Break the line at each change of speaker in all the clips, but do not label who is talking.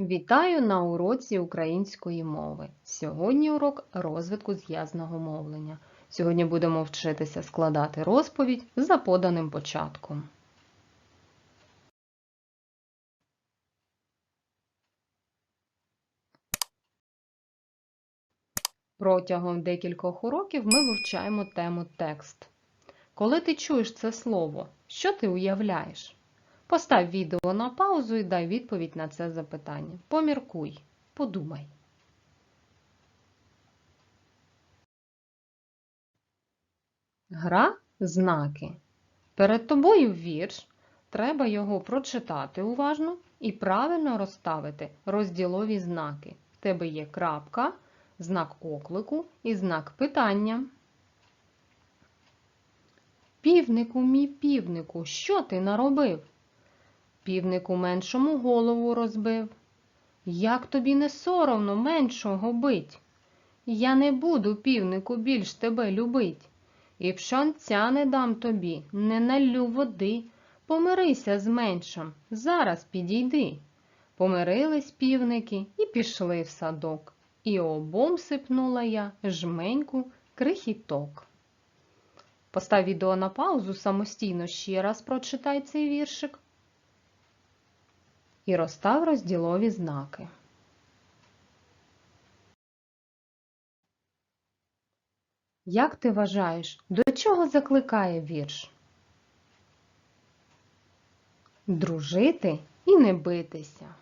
Вітаю на уроці української мови. Сьогодні урок розвитку зв'язного мовлення. Сьогодні будемо вчитися складати розповідь за поданим початком. Протягом декількох уроків ми вивчаємо тему текст. Коли ти чуєш це слово, що ти уявляєш? Постав відео на паузу і дай відповідь на це запитання. Поміркуй, подумай. Гра знаки. Перед тобою вірш. Треба його прочитати уважно і правильно розставити розділові знаки. В тебе є крапка, знак оклику і знак питання. Півнику, мій півнику, що ти наробив? Півнику меншому голову розбив. Як тобі не соромно меншого бить? Я не буду, півнику, більш тебе любить. І пшонця не дам тобі, не налю води. Помирися з меншим, зараз підійди. Помирились півники і пішли в садок. І обом сипнула я жменьку крихіток. Постав відео на паузу, самостійно ще раз прочитай цей віршик і розстав розділові знаки. Як ти вважаєш, до чого закликає вірш? Дружити і не битися.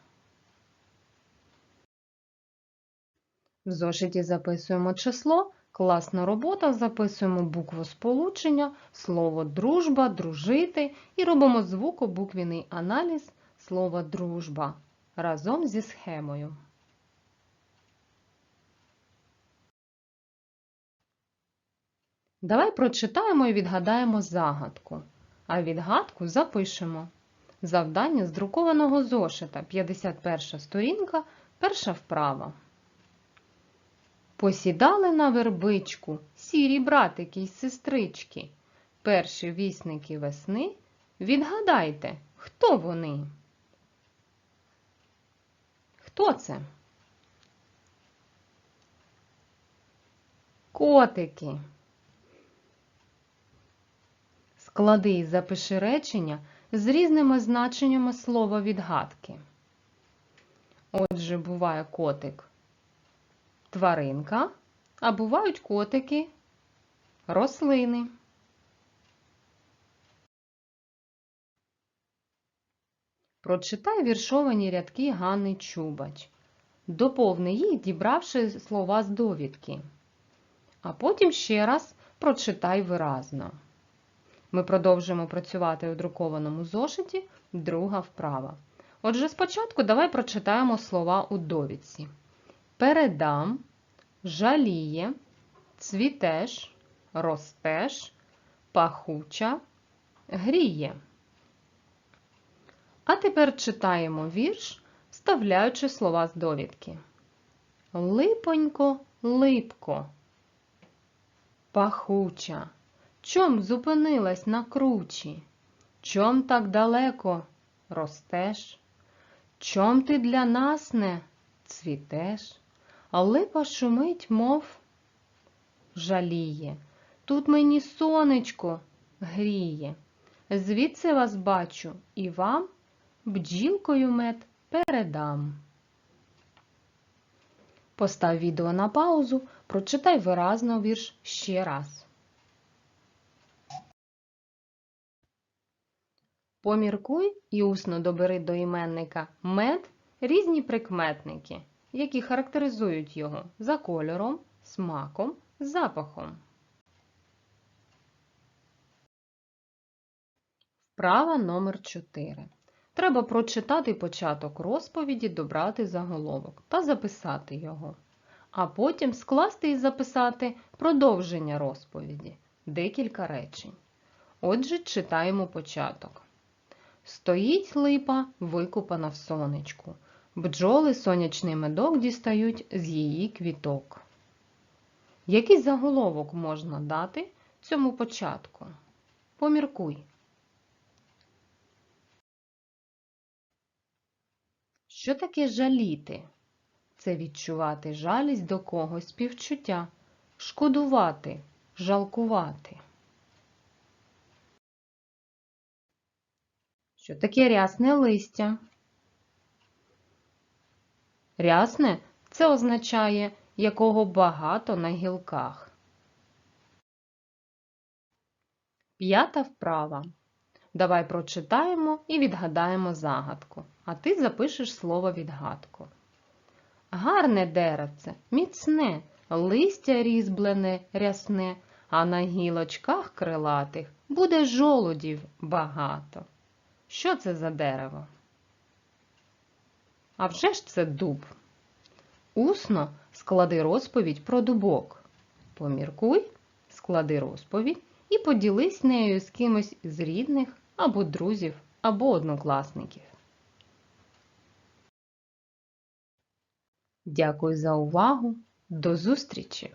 В зошиті записуємо число, класна робота, записуємо букву сполучення, слово дружба, дружити і робимо звукобуквіний аналіз слова дружба разом зі схемою. Давай прочитаємо і відгадаємо загадку, а відгадку запишемо. Завдання з друкованого зошита 51 сторінка, перша вправа. Посідали на вербичку сірі братики й сестрички, перші вісники весни. Відгадайте, хто вони? Хто це? Котики. Склади і запиши речення з різними значеннями слова відгадки. Отже, буває котик тваринка, а бувають котики рослини. Прочитай віршовані рядки Ганни Чубач. Доповни їх, дібравши слова з довідки. А потім ще раз прочитай виразно. Ми продовжуємо працювати у друкованому зошиті, друга вправа. Отже, спочатку давай прочитаємо слова у довідці. Передам, жаліє, цвітеш, ростеш, пахуча, гріє. А тепер читаємо вірш, вставляючи слова з довідки. Липонько, липко, пахуча, чом зупинилась на кручі? Чом так далеко ростеш? Чом ти для нас не цвітеш? А липа шумить, мов жаліє. Тут мені сонечко гріє. Звідси вас бачу і вам бджілкою мед передам. Постав відео на паузу, прочитай виразно вірш ще раз. Поміркуй і усно добери до іменника мед різні прикметники, які характеризують його за кольором, смаком, запахом. Вправа номер 4. Треба прочитати початок розповіді, добрати заголовок та записати його. А потім скласти і записати продовження розповіді, декілька речень. Отже, читаємо початок. Стоїть липа, викупана в сонечку. Бджоли сонячний медок дістають з її квіток. Який заголовок можна дати цьому початку? Поміркуй. Що таке жаліти? Це відчувати жалість до когось співчуття, шкодувати, жалкувати. Що таке рясне листя? Рясне це означає, якого багато на гілках. П'ята вправа. Давай прочитаємо і відгадаємо загадку, а ти запишеш слово відгадку. Гарне деревце, міцне, листя різьблене, рясне, а на гілочках крилатих буде жолудів багато. Що це за дерево? А вже ж це дуб. Усно склади розповідь про дубок. Поміркуй, склади розповідь і поділись нею з кимось з рідних або друзів, або однокласників. Дякую за увагу. До зустрічі!